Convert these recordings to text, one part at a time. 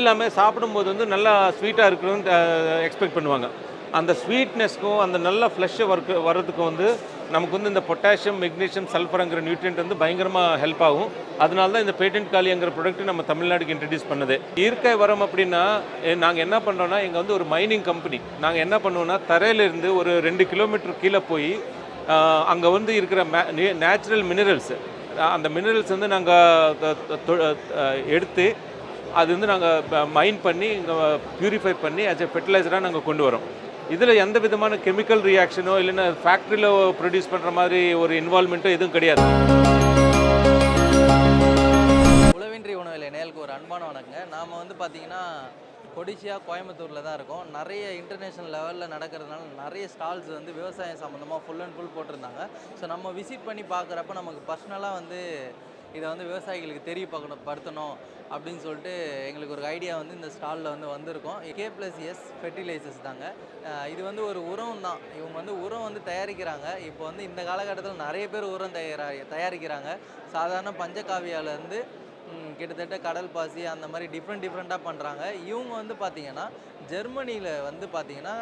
இல்லாமல் சாப்பிடும்போது வந்து நல்லா ஸ்வீட்டாக இருக்கணும்னு எக்ஸ்பெக்ட் பண்ணுவாங்க. அந்த ஸ்வீட்னஸ்க்கும் அந்த நல்ல ஃப்ளஷ்ஷை ஒர்க்கு வர்றதுக்கும் வந்து நமக்கு வந்து இந்த பொட்டாசியம் மெக்னீஷியம் சல்ஃபருங்கிற நியூட்ரியன்ட் வந்து பயங்கரமாக ஹெல்ப் ஆகும். அதனால தான் இந்த பேட்டன்ட் காலிங்கிற ப்ராடக்ட் நம்ம தமிழ்நாடுக்கு இன்ட்ரடியூஸ் பண்ணது. இயற்கை வரம் அப்படின்னா நாங்கள் என்ன பண்ணுறோன்னா இங்கே வந்து ஒரு மைனிங் கம்பெனி நாங்கள் என்ன பண்ணுவோம்னா தரையிலிருந்து ஒரு ரெண்டு கிலோமீட்டர் கீழே போய் அங்கே வந்து இருக்கிற நேச்சுரல் மினரல்ஸ் அந்த மினரல்ஸ் வந்து நாங்கள் எடுத்து அது வந்து நாங்கள் மைன் பண்ணி இங்கே ப்யூரிஃபை பண்ணி as எ ஃபெர்டிலைசராக நாங்கள் கொண்டு வரோம். இதில் எந்த விதமான கெமிக்கல் ரியாக்ஷனோ இல்லைன்னா ஃபேக்ட்ரியில் ப்ரொடியூஸ் பண்ணுற மாதிரி ஒரு இன்வால்மெண்ட்டோ எதுவும் கிடையாது. உளவின்றி உணவில் நேருக்கு ஒரு அன்பான வணக்கங்க. நாம் வந்து பார்த்தீங்கன்னா கொடிசியா கோயம்புத்தூரில் தான் இருக்கோம். நிறைய இன்டர்நேஷ்னல் லெவலில் நடக்கிறதுனால நிறைய ஸ்டால்ஸ் வந்து விவசாயம் சம்மந்தமாக ஃபுல் அண்ட் ஃபுல் போட்டிருந்தாங்க. ஸோ நம்ம விசிட் பண்ணி பார்க்குறப்ப நமக்கு பர்சனலாக வந்து இதை வந்து விவசாயிகளுக்கு தெரியப்படணும் படுத்தணும் அப்படின்னு சொல்லிட்டு எங்களுக்கு ஒரு ஐடியா வந்து இந்த ஸ்டாலில் வந்து வந்திருக்கோம். கே ப்ளஸ் எஸ் ஃபெர்டிலைசர்ஸ் தாங்க. இது வந்து ஒரு உரம் தான். இவங்க வந்து உரம் வந்து தயாரிக்கிறாங்க. இப்போ வந்து இந்த காலகட்டத்தில் நிறைய பேர் உரம் தயாரா தயாரிக்கிறாங்க. சாதாரண பஞ்சகாவியாலேருந்து கிட்டத்தட்ட கடல் பாசி அந்த மாதிரி டிஃப்ரெண்ட் டிஃப்ரெண்ட்டாக பண்ணுறாங்க இவங்க வந்து பார்த்தீங்கன்னா ஜெர்மனியில் வந்து பார்த்தீங்கன்னா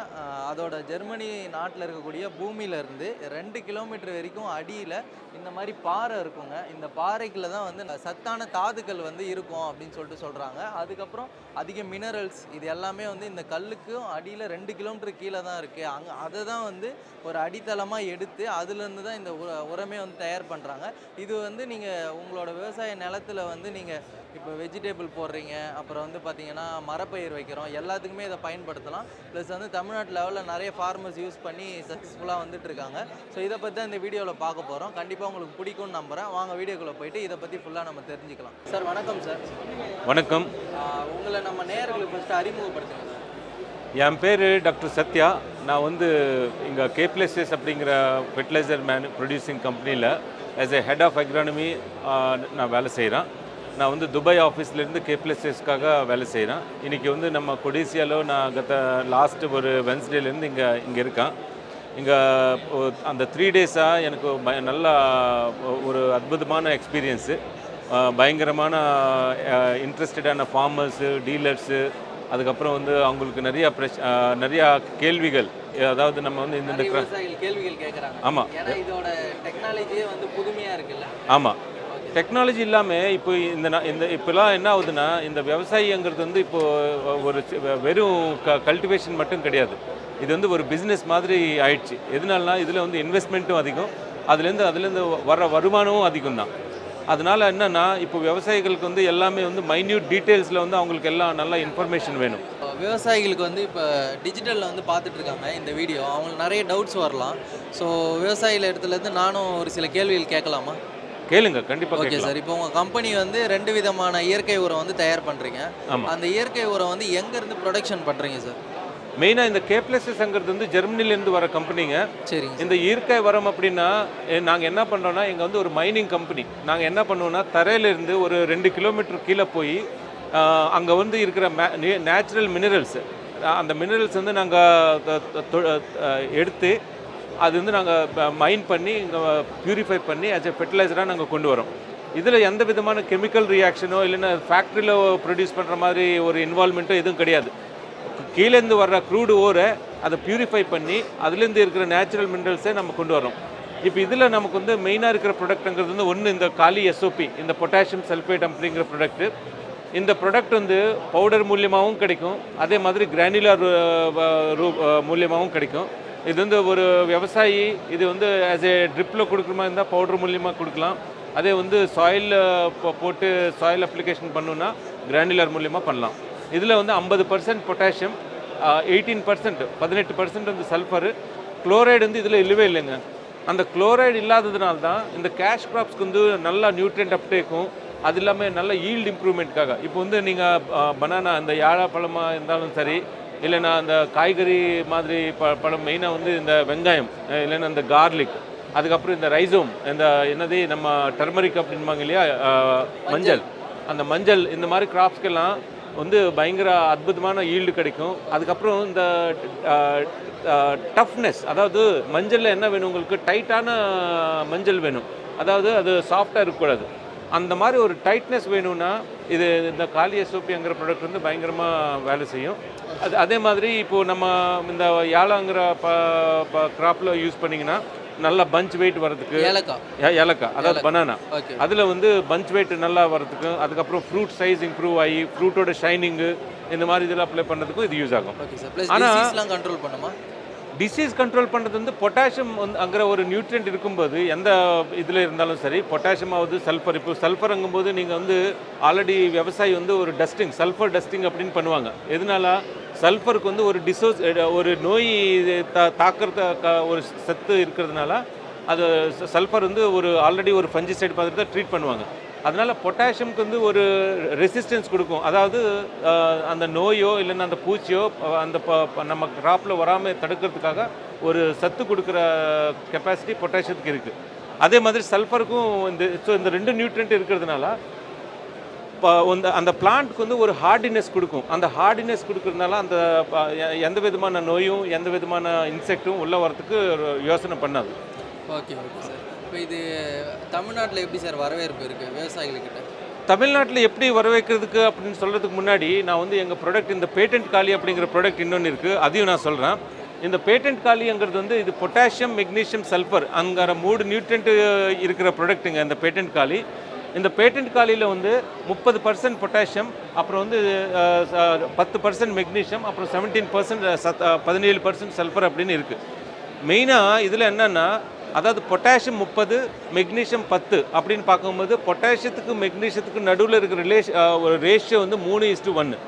அதோட ஜெர்மனி நாட்டில் இருக்கக்கூடிய பூமியிலேருந்து ரெண்டு கிலோமீட்டர் வரைக்கும் அடியில் இந்த மாதிரி பாறை இருக்குங்க. இந்த பாறைக்குள்ள தான் வந்து சத்தான தாதுக்கள் வந்து இருக்கும் அப்படின்னு சொல்லிட்டு சொல்கிறாங்க அதுக்கப்புறம் அதிக மினரல்ஸ் இது எல்லாமே வந்து இந்த கல்லுக்கும் அடியில் ரெண்டு கிலோமீட்டர் கீழே தான் இருக்குது அங்கே அதை தான் வந்து ஒரு அடித்தளமாக எடுத்து அதுலேருந்து தான் இந்த உர உரமே வந்து தயார் பண்ணுறாங்க இது வந்து நீங்கள் உங்களோட விவசாய நிலத்தில் வந்து நீங்கள் இப்போ வெஜிடபிள் போடுறீங்க அப்புறம் வந்து பார்த்தீங்கன்னா மரப்பயிர் வைக்கிறோம் எல்லாத்துக்குமே இதை பயன்படுத்தலாம். ப்ளஸ் வந்து தமிழ்நாட்டு லெவலில் நிறைய ஃபார்மர்ஸ் யூஸ் பண்ணி சக்ஸஸ்ஃபுல்லாக வந்துட்டு இருக்காங்க. ஸோ இதை பற்றி தான் இந்த வீடியோவில் பார்க்க போகிறோம் கண்டிப்பாக உங்களுக்கு பிடிக்கும்னு நம்புகிறேன் வாங்க வீடியோக்குள்ளே போயிட்டு இதை பற்றி ஃபுல்லாக நம்ம தெரிஞ்சுக்கலாம். சார் வணக்கம் சார் வணக்கம். உங்களை நம்ம நேயர்களுக்கு ஃபஸ்ட்டு அறிமுகப்படுத்துங்க சார் என் பேர் டாக்டர் சத்யா. நான் வந்து இங்கே கேப்ளேசஸ் அப்படிங்கிற ஃபெர்டிலைசர் மேனு ப்ரொடியூசிங் கம்பெனியில் as a head of agronomy நான் வேலை செய்கிறேன் நான் வந்து துபாய் ஆஃபீஸ்லேருந்து கேப்ளேசஸ்க்காக வேலை செய்கிறேன். இன்றைக்கி வந்து நம்ம கொடிசியாலோ நான் கத்த லாஸ்ட்டு ஒரு வென்ஸ்டேலேருந்து இங்கே இங்கே இருக்கேன். இங்கே அந்த த்ரீ டேஸாக எனக்கு பய நல்லா ஒரு அற்புதமான எக்ஸ்பீரியன்ஸு பயங்கரமான இன்ட்ரெஸ்டடான ஃபார்மர்ஸு டீலர்ஸு அதுக்கப்புறம் வந்து அவங்களுக்கு நிறைய பிரச் நிறையா கேள்விகள். அதாவது நம்ம வந்து இந்த கேள்விகள் கேட்குறாங்க ஆமாம் இதோட டெக்னாலஜியே வந்து புதுமையாக இருக்குல்ல. ஆமாம் டெக்னாலஜி இல்லாமல் இப்போ இந்த இந்த இப்போலாம் என்ன ஆகுதுன்னா இந்த விவசாயிங்கிறது வந்து இப்போ ஒரு வெறும் க கல்டிவேஷன் மட்டும் கிடையாது. இது வந்து ஒரு பிஸ்னஸ் மாதிரி ஆயிடுச்சு. எதனாலனா இதில் வந்து இன்வெஸ்ட்மெண்ட்டும் அதிகம். அதுலேருந்து அதுலேருந்து வர வருமானமும் அதிகம் தான் அதனால் என்னென்னா இப்போ விவசாயிகளுக்கு வந்து எல்லாமே வந்து மைன்யூட் டீட்டெயில்ஸில் வந்து அவங்களுக்கு எல்லாம் நல்ல இன்ஃபர்மேஷன் வேணும். விவசாயிகளுக்கு வந்து இப்போ டிஜிட்டலில் வந்து பார்த்துட்டு இருக்காங்க இந்த வீடியோ அவங்களுக்கு நிறைய டவுட்ஸ் வரலாம். ஸோ விவசாயிகள் இடத்துலேருந்து நானும் ஒரு சில கேள்விகள் கேட்கலாமா? கேளுங்க கண்டிப்பாக ஓகே சார் இப்போ உங்கள் கம்பெனி வந்து ரெண்டு விதமான இயற்கை உரம் வந்து தயார் பண்ணுறீங்க அந்த இயற்கை உரம் வந்து எங்கேருந்து ப்ரொடக்ஷன் பண்ணுறீங்க சார் மெயினாக இந்த கேப்ளஸஸ்ங்கிறது வந்து ஜெர்மனிலேருந்து வர கம்பெனிங்க சரிங்க இந்த இயற்கை வரம் அப்படின்னா நாங்கள் என்ன பண்ணுறோன்னா இங்கே வந்து ஒரு மைனிங் கம்பெனி நாங்கள் என்ன பண்ணுவோம்னா தரையிலிருந்து ஒரு ரெண்டு கிலோமீட்டர் கீழே போய் அங்கே வந்து இருக்கிற நேச்சுரல் மினரல்ஸ் அந்த மினரல்ஸ் வந்து நாங்கள் எடுத்து அது வந்து நாங்கள் மைன் பண்ணி இங்கே ப்யூரிஃபை பண்ணி as எ ஃபெர்டிலைசராக நாங்கள் கொண்டு வரோம். இதில் எந்த விதமான கெமிக்கல் ரியாக்ஷனோ இல்லைன்னா ஃபேக்ட்ரியில் ப்ரொடியூஸ் பண்ணுற மாதிரி ஒரு இன்வால்மெண்ட்டோ எதுவும் கிடையாது. கீழேருந்து வர்ற க்ரூடு ஓரை அதை ப்யூரிஃபை பண்ணி அதுலேருந்து இருக்கிற நேச்சுரல் மினரல்ஸை நம்ம கொண்டு வரோம். இப்போ இதில் நமக்கு வந்து மெயினாக இருக்கிற ப்ராடக்ட்டுங்கிறது வந்து ஒன்று இந்த காலி எஸ்ஓபி இந்த பொட்டாசியம் சல்ஃபேட் அப்படிங்கிற ப்ராடக்ட்டு இந்த ப்ராடக்ட் வந்து பவுடர் மூலியமாகவும் கிடைக்கும். அதே மாதிரி கிரானுலர் மூலியமாகவும் கிடைக்கும். இது வந்து ஒரு விவசாயி இது வந்து ஆஸ் ஏ ட்ரிப்பில் கொடுக்குற மாதிரி இருந்தால் பவுடர் மூலியமாக கொடுக்கலாம். அதே வந்து சாயில் போட்டு சாயில் அப்ளிகேஷன் பண்ணணுன்னா கிரானுலர் மூலியமாக பண்ணலாம். இதில் வந்து ஐம்பது பர்சன்ட் பொட்டாசியம் எயிட்டீன் பர்சன்ட் பதினெட்டு பர்சன்ட் வந்து சல்ஃபரு குளோரைடு வந்து இதில் இல்லவே இல்லைங்க. அந்த குளோரைடு இல்லாததுனால தான் இந்த கேஷ் க்ராப்ஸ்க்கு வந்து நல்லா நியூட்ரியன்ட் அப்டேக்கும் அது இல்லாமல் நல்ல ஈல்டு இம்ப்ரூவ்மெண்ட்காக இப்போ வந்து நீங்கள் பனானா இந்த யாழா பழமாக இருந்தாலும் சரி இல்லைன்னா அந்த காய்கறி மாதிரி ப பழம் மெயினாக வந்து இந்த வெங்காயம் இல்லைன்னா இந்த கார்லிக் அதுக்கப்புறம் இந்த ரைசோம் இந்த என்னது நம்ம டர்மரிக் அப்படின்பாங்க இல்லையா மஞ்சள். அந்த மஞ்சள் இந்த மாதிரி கிராப்ஸ்க்கெல்லாம் வந்து பயங்கர அற்புதமான ஈல்டு கிடைக்கும். அதுக்கப்புறம் இந்த டஃப்னஸ் அதாவது மஞ்சளில் என்ன வேணும் உங்களுக்கு? டைட்டான மஞ்சள் வேணும். அதாவது அது சாஃப்டாக இருக்கக்கூடாது. அந்த மாதிரி ஒரு டைட்னஸ் வேணும்னா இது இந்த காலி எஸ்ஓபிங்கிற ப்ராடக்ட் வந்து பயங்கரமாக வேலை செய்யும். அது அதே மாதிரி இப்போது நம்ம இந்த யாழாங்கிற ப க்ராப்பில் யூஸ் பண்ணிங்கன்னா நல்லா பஞ்ச் வெயிட் வரதுக்கு ஏலக்காய். ஏலக்காய். அதாவது பனானா அதில் வந்து பஞ்ச் வெயிட் நல்லா வரதுக்கு அதுக்கப்புறம் ஃப்ரூட் சைஸ் இம்ப்ரூவ் ஆகி ஃப்ரூட்டோட ஷைனிங்கு இந்த மாதிரி இதில் அப்ளை பண்ணுறதுக்கும் இது யூஸ் ஆகும். ஓகே சார் ப்ளஸ் ஆனா- டிசீஸ்லாம் கண்ட்ரோல் பண்ணுமா? டிசீஸ் கண்ட்ரோல் பண்ணுறது வந்து பொட்டாசியம் வந்து அங்கிற ஒரு நியூட்ரியன்ட் இருக்கும்போது எந்த இதில் இருந்தாலும் சரி பொட்டாசியம் ஆகுது சல்ஃபர் இப்போ சல்ஃபர் அங்கும்போது நீங்கள் வந்து ஆல்ரெடி விவசாயி வந்து ஒரு டஸ்டிங் சல்ஃபர் டஸ்டிங் அப்படின்னு பண்ணுவாங்க. எதனால? சல்ஃபருக்கு வந்து ஒரு டிசோஸ் ஒரு நோய் தா தாக்கிறத ஒரு சத்து இருக்கிறதுனால அது சல்ஃபர் வந்து ஒரு ஆல்ரெடி ஒரு ஃபஞ்சிசைட் பார்த்துட்டு தான் ட்ரீட் பண்ணுவாங்க. அதனால் பொட்டாசியம்க்கு வந்து ஒரு ரெசிஸ்டன்ஸ் கொடுக்கும். அதாவது அந்த நோயோ இல்லைன்னா அந்த பூச்சியோ அந்த ப- நம்ம கிராப்பில் வராமல் தடுக்கிறதுக்காக ஒரு சத்து கொடுக்குற கெப்பாசிட்டி பொட்டாசியத்துக்கு இருக்குது அதே மாதிரி சல்ஃபருக்கும் இந்த ஸோ இந்த ரெண்டு நியூட்ரண்ட் இருக்கிறதுனால இப்போ அந்த அந்த பிளான்ட்க்கு வந்து ஒரு ஹார்டினஸ் கொடுக்கும். அந்த ஹார்டினஸ் கொடுக்குறதுனால அந்த ப- எ- எந்த விதமான நோயும் எந்த விதமான இன்செக்ட்டும் உள்ளே வரத்துக்கு யோசனை பண்ணாது. Okay okay sir. இப்போ இது தமிழ்நாட்டில் எப்படி சார் வரவேற்பு இருக்குது விவசாயிகள்கிட்ட? தமிழ்நாட்டில் எப்படி வரவேற்கிறதுக்கு அப்படின்னு சொல்கிறதுக்கு முன்னாடி நான் வந்து எங்கள் ப்ராடக்ட் இந்த பேட்டன்ட் காலி அப்படிங்கிற ப்ராடக்ட் இன்னொன்று இருக்குது அதையும் நான் சொல்கிறேன் இந்த பேட்டன்ட் காலிங்கிறது வந்து இது பொட்டாசியம் மெக்னீஷியம் சல்ஃபர் அங்கிற மூணு நியூட்ரண்ட் இருக்கிற ப்ராடக்ட்டுங்க இந்த பேட்டன்ட் காலி. இந்த பேட்டன்ட் காலியில் வந்து முப்பது பர்சன்ட் பொட்டாசியம் அப்புறம் வந்து பத்து பர்சன்ட் மெக்னீஷியம் அப்புறம் செவன்டீன் பர்சன்ட் சத் பதினேழு பர்சன்ட் சல்ஃபர் அப்படின்னு இருக்குது மெயினாக இதில் என்னென்னா அதாவது பொட்டாசியம் முப்பது மெக்னீஷியம் பத்து அப்படின்னு பார்க்கும்போது பொட்டாசியத்துக்கு மெக்னீஷியத்துக்கு நடுவில் இருக்கிற ரிலேஷ் ஒரு ரேஷியோ வந்து மூணு இஸ்டு ஒன்று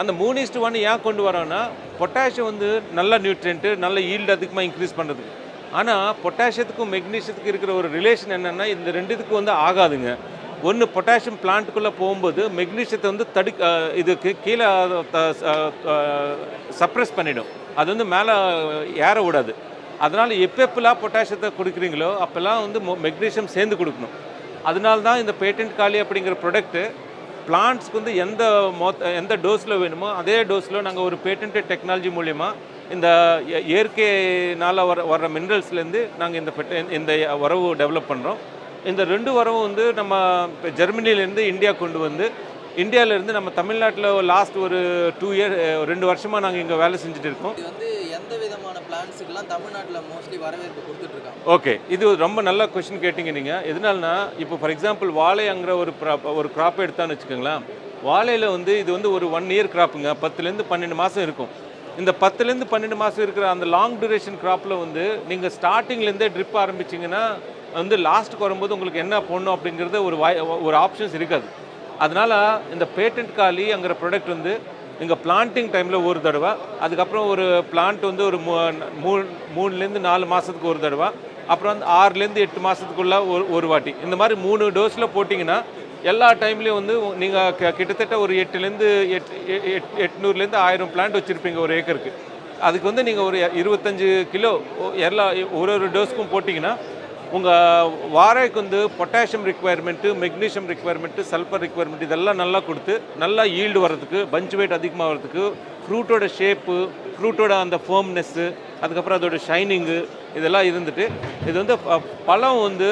அந்த மூணு இஸ்டு ஒன்று ஏன் கொண்டு வரோன்னா பொட்டாசியம் வந்து நல்ல நியூட்ரியன்ட்டு நல்ல ஈல்டு அதிகமாக இன்க்ரீஸ் பண்ணுறதுக்கு ஆனால் பொட்டாசியத்துக்கும் மெக்னீஷியத்துக்கு இருக்கிற ஒரு ரிலேஷன் என்னென்னா இந்த ரெண்டுத்துக்கும் வந்து ஆகாதுங்க. ஒன்று பொட்டாசியம் பிளான்ட்டுக்குள்ளே போகும்போது மெக்னீஷியத்தை வந்து தடு இதுக்கு கீழே சப்ரஸ் பண்ணிடும். அது வந்து மேலே ஏற விடாது. அதனால் எப்போ எப்பெல்லாம் பொட்டாசியத்தை கொடுக்குறீங்களோ அப்போல்லாம் வந்து மெக்னீஷியம் சேர்ந்து கொடுக்கணும். அதனால தான் இந்த பேட்டன்ட் காலி அப்படிங்கிற ப்ராடக்ட்டு பிளான்ட்ஸ்க்கு வந்து எந்த மொத்த எந்த டோஸில் வேணுமோ அதே டோஸில் நாங்கள் ஒரு பேட்டன்ட் டெக்னாலஜி மூலிமா இந்த இயற்கையினால் வர வர்ற மினரல்ஸ்லேருந்து நாங்கள் இந்த பெட்ட இந்த உறவு டெவலப் பண்ணுறோம் இந்த ரெண்டு உறவும் வந்து நம்ம இப்போ ஜெர்மனிலேருந்து இந்தியா கொண்டு வந்து இந்தியாவிலேருந்து நம்ம தமிழ்நாட்டில் லாஸ்ட் ஒரு டூ இயர் ரெண்டு வருஷமாக நாங்கள் இங்கே வேலை செஞ்சுட்டு இருக்கோம். எந்த விதமான பிளான்ஸுக்கெல்லாம் தமிழ்நாட்டில் மோஸ்ட்லி வரவேற்பு கொடுத்துட்ருக்காங்க. ஓகே இது ரொம்ப நல்ல கொஷின் கேட்டிங்க நீங்கள் எதனால்னா இப்போ ஃபார் எக்ஸாம்பிள் வாழைங்கிற ஒரு ப்ராப் ஒரு கிராப் எடுத்தான்னு வச்சுக்கோங்களேன். வாழையில் வந்து இது வந்து ஒரு ஒன் இயர் கிராப்புங்க பத்துலேருந்து பன்னெண்டு மாதம் இருக்கும். இந்த பத்துலேருந்து பன்னெண்டு மாதம் இருக்கிற அந்த லாங் டியூரேஷன் கிராப்பில் வந்து நீங்கள் ஸ்டார்டிங்லேருந்தே ட்ரிப் ஆரம்பிச்சிங்கன்னா வந்து லாஸ்ட்டுக்கு வரும்போது உங்களுக்கு என்ன போடணும் அப்படிங்கிறது ஒரு வாய் ஒரு ஆப்ஷன்ஸ் இருக்காது. அதனால் இந்த பேட்டன்ட் காலிங்கிற ப்ராடக்ட் வந்து நீங்கள் பிளான்ட்டிங் டைமில் ஒரு தடவை. அதுக்கப்புறம் ஒரு பிளான்ட் வந்து ஒரு மூ மூணு மூணுலேருந்து நாலு மாதத்துக்கு ஒரு தடவை. அப்புறம் வந்து ஆறுலேருந்து எட்டு மாதத்துக்குள்ள ஒரு ஒரு வாட்டி. இந்த மாதிரி மூணு டோஸில் போட்டிங்கன்னா எல்லா டைம்லேயும் வந்து நீங்கள் கிட்டத்தட்ட ஒரு எட்டுலேருந்து எட் எ- எட் எட்நூறுலேருந்து ஆயிரம் பிளான்ட் வச்சுருப்பீங்க ஒரு ஏக்கருக்கு அதுக்கு வந்து நீங்கள் ஒரு இருபத்தஞ்சு கிலோ எல்லா ஒரு ஒரு டோஸ்க்கும் போட்டிங்கன்னா உங்கள் வாழைக்கு வந்து potassium requirement magnesium requirement sulphur requirement இதெல்லாம் நல்லா கொடுத்து நல்லா ஈல்டு வர்றதுக்கு பஞ்ச் வெயிட் அதிகமாக வர்றதுக்கு ஃப்ரூட்டோட ஷேப்பு ஃப்ரூட்டோட அந்த ஃபேர்ம்னஸ்ஸு அதுக்கப்புறம் அதோட ஷைனிங்கு இதெல்லாம் இருந்துட்டு இது வந்து பழம் வந்து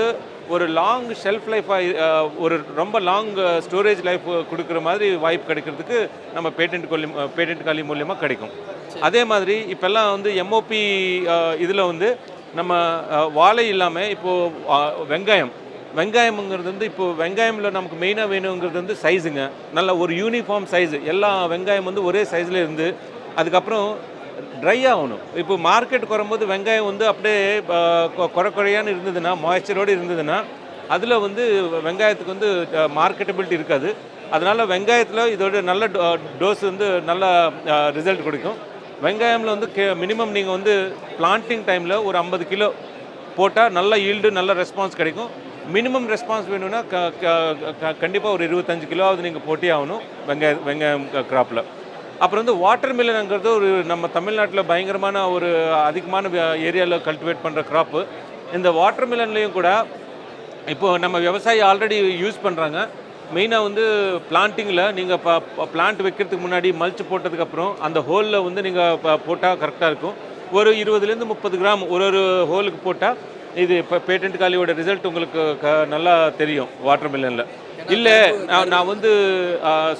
ஒரு லாங் ஷெல்ஃப் லைஃபாக ஒரு ரொம்ப லாங் ஸ்டோரேஜ் லைஃப் கொடுக்குற மாதிரி வாய்ப்பு கிடைக்கிறதுக்கு நம்ம பேட்டன்ட் கொல்லி பேட்டன்ட் காலி மூலியமாக கிடைக்கும். அதே மாதிரி இப்போல்லாம் வந்து எம்ஓபி இதில் வந்து நம்ம வாழை இல்லாமல் இப்போது வெங்காயம். வெங்காயம்ங்கிறது வந்து இப்போது வெங்காயமில் நமக்கு மெயினாக வேணுங்கிறது வந்து சைஸுங்க நல்ல ஒரு யூனிஃபார்ம் சைஸு எல்லா வெங்காயம் வந்து ஒரே சைஸில் இருந்து அதுக்கப்புறம் ட்ரை ஆகணும். இப்போ மார்க்கெட்டுக்கு வரும்போது வெங்காயம் வந்து அப்படியே கொ- குறை குறையான்னு இருந்ததுன்னா மாய்ச்சரோடு இருந்ததுன்னா அதில் வந்து வெங்காயத்துக்கு வந்து மார்க்கெட்டபிலிட்டி இருக்காது. அதனால் வெங்காயத்தில் இதோட நல்ல டோஸ் வந்து நல்ல ரிசல்ட் கொடுக்கும். வெங்காயமில் வந்து கே மினிமம் நீங்கள் வந்து பிளான்டிங் டைமில் ஒரு ஐம்பது கிலோ போட்டால் நல்ல ஈல்டு நல்ல ரெஸ்பான்ஸ் கிடைக்கும். மினிமம் ரெஸ்பான்ஸ் வேணும்னா க கண்டிப்பாக ஒரு இருபத்தஞ்சு கிலோவாவது நீங்கள் போட்டி ஆகணும் வெங்காய வெங்காயம் கிராப்பில் அப்புறம் வந்து வாட்டர் மில்லனுங்கிறது ஒரு நம்ம தமிழ்நாட்டில் பயங்கரமான ஒரு அதிகமான ஏரியாவில் கல்டிவேட் பண்ணுற க்ராப்பு இந்த வாட்டர் மில்லன்லேயும் கூட இப்போ நம்ம விவசாயி ஆல்ரெடி யூஸ் பண்ணுறாங்க மெயினாக வந்து பிளான்ட்டிங்கில் நீங்கள் இப்போ பிளான்ட் வைக்கிறதுக்கு முன்னாடி மல்ச் போட்டதுக்கப்புறம் அந்த ஹோலில் வந்து நீங்கள் போட்டால் கரெக்டாக இருக்கும். ஒரு இருபதுலேருந்து முப்பது கிராம் ஒரு ஒரு ஹோலுக்கு போட்டால் இது இப்போ பேட்டன்ட் காலியோட ரிசல்ட் உங்களுக்கு க நல்லா தெரியும் வாட்டர் மில்லனில் இல்லை நான் நான் வந்து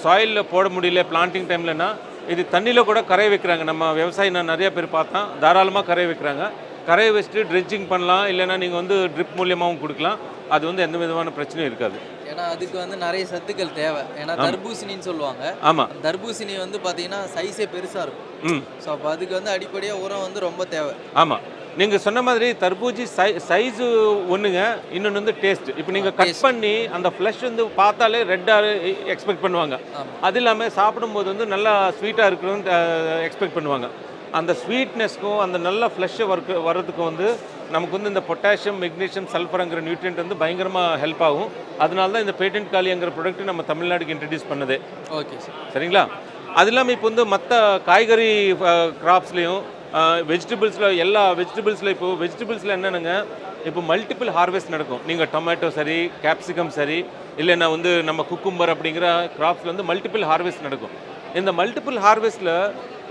சாயிலில் போட முடியல பிளான்டிங் டைம்லனா இது தண்ணியில் கூட கரைய வைக்கிறாங்க. நம்ம விவசாயி நான் நிறைய பேர் பார்த்தேன். தாராளமாக கரைய வைக்கிறாங்க. கரைய வச்சுட்டு ட்ரெட்ஜிங் பண்ணலாம். இல்லைன்னா நீங்கள் வந்து ட்ரிப் மூலியமாகவும் கொடுக்கலாம். அது வந்து எந்த விதமான பிரச்சனையும் இருக்காது. ஏன்னா அதுக்கு வந்து நிறைய சத்துக்கள் தேவை. ஏன்னா தர்பூசணின்னு சொல்லுவாங்க. ஆமாம் தர்பூசணி வந்து பார்த்தீங்கன்னா சைஸே பெருசாக இருக்கும். ஸோ அப்போ அதுக்கு வந்து அடிப்படையாக உரம் வந்து ரொம்ப தேவை. ஆமாம் நீங்கள் சொன்ன மாதிரி தர்பூஜி சை சைஸு ஒன்றுங்க இன்னொன்று வந்து டேஸ்ட் இப்போ நீங்கள் கட் பண்ணி அந்த ஃப்ளஷ் வந்து பார்த்தாலே ரெட்டாக எக்ஸ்பெக்ட் பண்ணுவாங்க. அது இல்லாமல் சாப்பிடும்போது வந்து நல்லா ஸ்வீட்டாக இருக்கணும்னு எக்ஸ்பெக்ட் பண்ணுவாங்க. அந்த ஸ்வீட்னஸ்க்கும் அந்த நல்ல ஃப்ளஷ்ஷை ஒர்க் வர்றதுக்கும் வந்து நமக்கு வந்து இந்த பொட்டாசியம் மெக்னீஷியம் சல்ஃபருங்கிற நியூட்ரியன்ட் வந்து பயங்கரமாக ஹெல்ப் ஆகும். அதனால தான் இந்த பேட்டன்ட் காலிங்கிற ப்ராடக்ட் நம்ம தமிழ்நாடுக்கு இன்ட்ரடியூஸ் பண்ணதே. ஓகே சார் சரிங்களா? அது இல்லாமல் இப்போ வந்து மற்ற காய்கறி கிராப்ஸ்லேயும் வெஜிடபிள்ஸில் எல்லா வெஜிடபிள்ஸில் இப்போ வெஜிடபிள்ஸில் என்னென்னங்க? இப்போ மல்டிபிள் ஹார்வெஸ்ட் நடக்கும். நீங்கள் டொமேட்டோ சரி கேப்சிகம் சரி இல்லைன்னா வந்து நம்ம குக்கும்பர் அப்படிங்கிற கிராப்ஸில் வந்து மல்டிபிள் ஹார்வெஸ்ட் நடக்கும். இந்த மல்டிபிள் ஹார்வெஸ்ட்டில்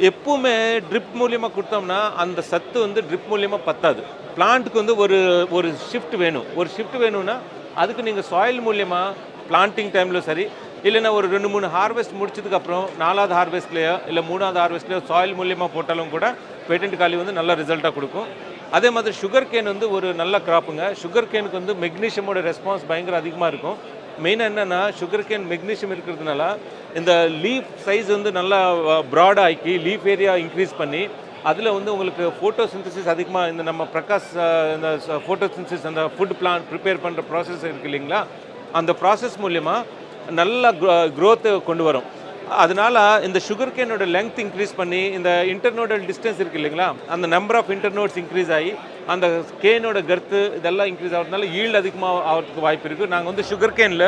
எப்பவுமே ட்ரிப் மூலியமாக கொடுத்தோம்னா அந்த சத்து வந்து ட்ரிப் மூலியமாக பத்தாது. பிளான்ட்டுக்கு வந்து ஒரு ஒரு ஷிஃப்ட் வேணும். ஒரு ஷிஃப்ட் வேணும்னா அதுக்கு நீங்கள் சாயில் மூலியமாக பிளான்ட்டிங் டைமில் சரி இல்லைன்னா ஒரு ரெண்டு மூணு ஹார்வெஸ்ட் முடிச்சதுக்கப்புறம் நாலாவது ஹார்வெஸ்ட்லேயோ இல்லை மூணாவது ஹார்வெஸ்ட்லேயோ சாயில் மூலியமாக போட்டாலும் கூட பேட்டன்ட் காலி வந்து நல்ல ரிசல்ட்டாக கொடுக்கும். அதே மாதிரி சுகர் கேன் வந்து ஒரு நல்ல கிராப்புங்க சுகர் கேனுக்கு வந்து மெக்னீஷியமோட ரெஸ்பான்ஸ் பயங்கர அதிகமாக இருக்கும். மெயினாக என்னென்னா சுகர் கேன் மெக்னீஷியம் இருக்கிறதுனால இந்த லீஃப் சைஸ் வந்து நல்லா ப்ராடாக லீஃப் ஏரியா இன்க்ரீஸ் பண்ணி அதில் வந்து உங்களுக்கு ஃபோட்டோசிந்தசிஸ் அதிகமாக இந்த நம்ம பிரகாஷ் இந்த இந்த ஃபோட்டோசிந்தசிஸ் அந்த ஃபுட் பிளான் ப்ரிப்பேர் பண்ணுற ப்ராசஸ் இருக்கு இல்லைங்களா? அந்த ப்ராசஸ் மூலயமா நல்ல க்ரோத்தை கொண்டு வரும். அதனால் இந்த சுகர் கேனோட லெங்க் இன்க்ரீஸ் பண்ணி இந்த இன்டர்னோடல் டிஸ்டன்ஸ் இருக்கு இல்லைங்களா? அந்த நம்பர் ஆஃப் இன்டர்னோட்ஸ் இன்க்ரீஸ் ஆகி அந்த கேனோட கர்த்து இதெல்லாம் இன்க்ரீஸ் ஆகிறதுனால ஈல்டு அதிகமாக ஆகிறதுக்கு வாய்ப்பு இருக்குது நாங்கள் வந்து சுகர் கேனில்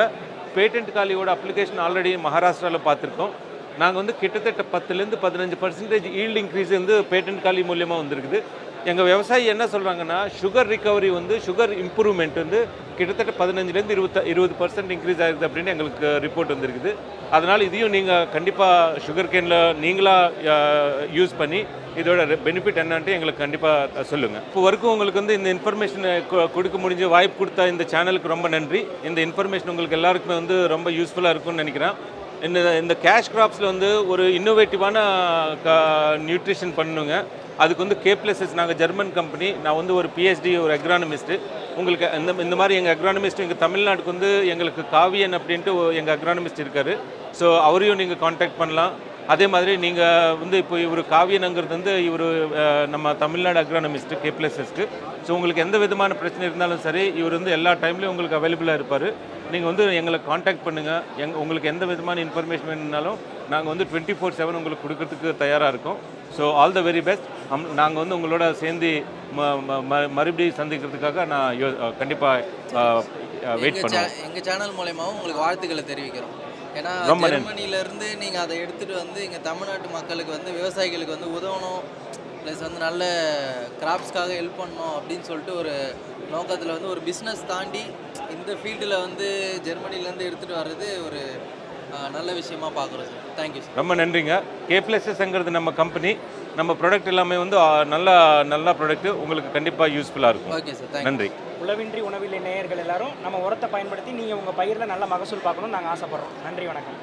பேட்டன்ட் காலியோட அப்ளிகேஷன் ஆல்ரெடி மகாராஷ்டிராவில் பார்த்துருக்கோம். நாங்கள் வந்து கிட்டத்தட்ட பத்துலேருந்து பதினஞ்சு பர்சன்டேஜ் ஈல்டு இன்க்ரீஸ் வந்து பேட்டன்ட் காலி மூலியமாக வந்திருக்குது. எங்கள் விவசாயி என்ன சொல்கிறாங்கன்னா சுகர் ரிகவரி வந்து சுகர் இம்ப்ரூவ்மெண்ட் வந்து கிட்டத்தட்ட பதினஞ்சுலேருந்து இருபத்த இருபது பர்சன்ட் இன்க்ரீஸ் ஆகுது அப்படின்னு எங்களுக்கு ரிப்போர்ட் வந்திருக்குது. அதனால் இதையும் நீங்கள் கண்டிப்பாக சுகர் கேனில் நீங்களாக யூஸ் பண்ணி இதோட பெனிஃபிட் என்னன்ட்டு எங்களுக்கு கண்டிப்பாக சொல்லுங்கள் இப்போ வரைக்கும் உங்களுக்கு வந்து இந்த இன்ஃபர்மேஷனை கொடுக்க முடிஞ்ச வாய்ப்பு கொடுத்த இந்த சேனலுக்கு ரொம்ப நன்றி. இந்த இன்ஃபர்மேஷன் உங்களுக்கு எல்லாருக்குமே வந்து ரொம்ப யூஸ்ஃபுல்லாக இருக்கும்னு நினைக்கிறேன். இந்த இந்த கேஷ் கிராப்ஸில் வந்து ஒரு இன்னோவேட்டிவான நியூட்ரிஷன் பண்ணுங்க. அதுக்கு வந்து கேப்லெஸஸ் நாங்கள் ஜெர்மன் கம்பெனி நான் வந்து ஒரு பிஹெச்டி ஒரு அக்ரானமிஸ்ட்டு உங்களுக்கு இந்த இந்த மாதிரி எங்கள் அக்ரானமிஸ்ட் எங்கள் தமிழ்நாட்டுக்கு வந்து எங்களுக்கு காவியன் அப்படின்ட்டு எங்கள் அக்ரானமிஸ்ட் இருக்கார். ஸோ அவரையும் நீங்கள் காண்டாக்ட் பண்ணலாம். அதே மாதிரி நீங்கள் வந்து இப்போ இவர் காவியனுங்கிறது வந்து இவர் நம்ம தமிழ்நாடு அக்ரானமிஸ்ட் கேப்லெஸஸ்க்கு ஸோ உங்களுக்கு எந்த விதமான பிரச்சனை இருந்தாலும் சரி இவர் வந்து எல்லா டைம்லையும் உங்களுக்கு அவைலபிளாக இருப்பார். நீங்கள் வந்து எங்களை காண்டாக்ட் பண்ணுங்கள் எங் உங்களுக்கு எந்த விதமான இன்ஃபர்மேஷன் வேணும்னாலும் நாங்கள் வந்து டுவெண்ட்டி ஃபோர் செவன் உங்களுக்கு கொடுக்கறதுக்கு தயாராக இருக்கோம். So all the very best நாங்கள் வந்து உங்களோட சேர்ந்து மறுபடியும் சந்திக்கிறதுக்காக நான் யோ கண்டிப்பாக வெயிட் பண்ணுவேன் சே- எங்க சேனல் மூலயமாவும் உங்களுக்கு வாழ்த்துக்களை தெரிவிக்கிறோம். ஏன்னா ரொம்ப நன்றி. ஜெர்மனில இருந்து நீங்க அதை எடுத்துட்டு வந்து இங்க தமிழ்நாட்டு மக்களுக்கு வந்து விவசாயிகளுக்கு வந்து உதவணும் ப்ளஸ் வந்து நல்ல கிராப்ஸ்க்காக ஹெல்ப் பண்ணணும் அப்படின்னு சொல்லிட்டு ஒரு நோக்கத்தில் வந்து ஒரு பிஸ்னஸ் தாண்டி இந்த ஃபீல்டில் வந்து ஜெர்மனிலேருந்து எடுத்துகிட்டு வர்றது ஒரு நல்ல விஷயமா பார்க்குறோம் சார். தேங்க்யூ சார் ரொம்ப நன்றிங்க. கேப்லெஸஸ்ங்கிறது நம்ம கம்பெனி நம்ம ப்ராடக்ட் எல்லாமே வந்து நல்ல நல்ல ப்ராடக்ட் உங்களுக்கு கண்டிப்பாக யூஸ்ஃபுல்லாக இருக்கும். ஓகே சார் நன்றி. உழவின்றி உணவில்லை நேயர்கள் எல்லாரும் நம்ம உரத்தை பயன்படுத்தி நீங்கள் உங்கள் பயிரில் நல்ல மகசூல் பார்க்கணும்னு நாங்கள் ஆசைப்படுறோம். நன்றி வணக்கம்.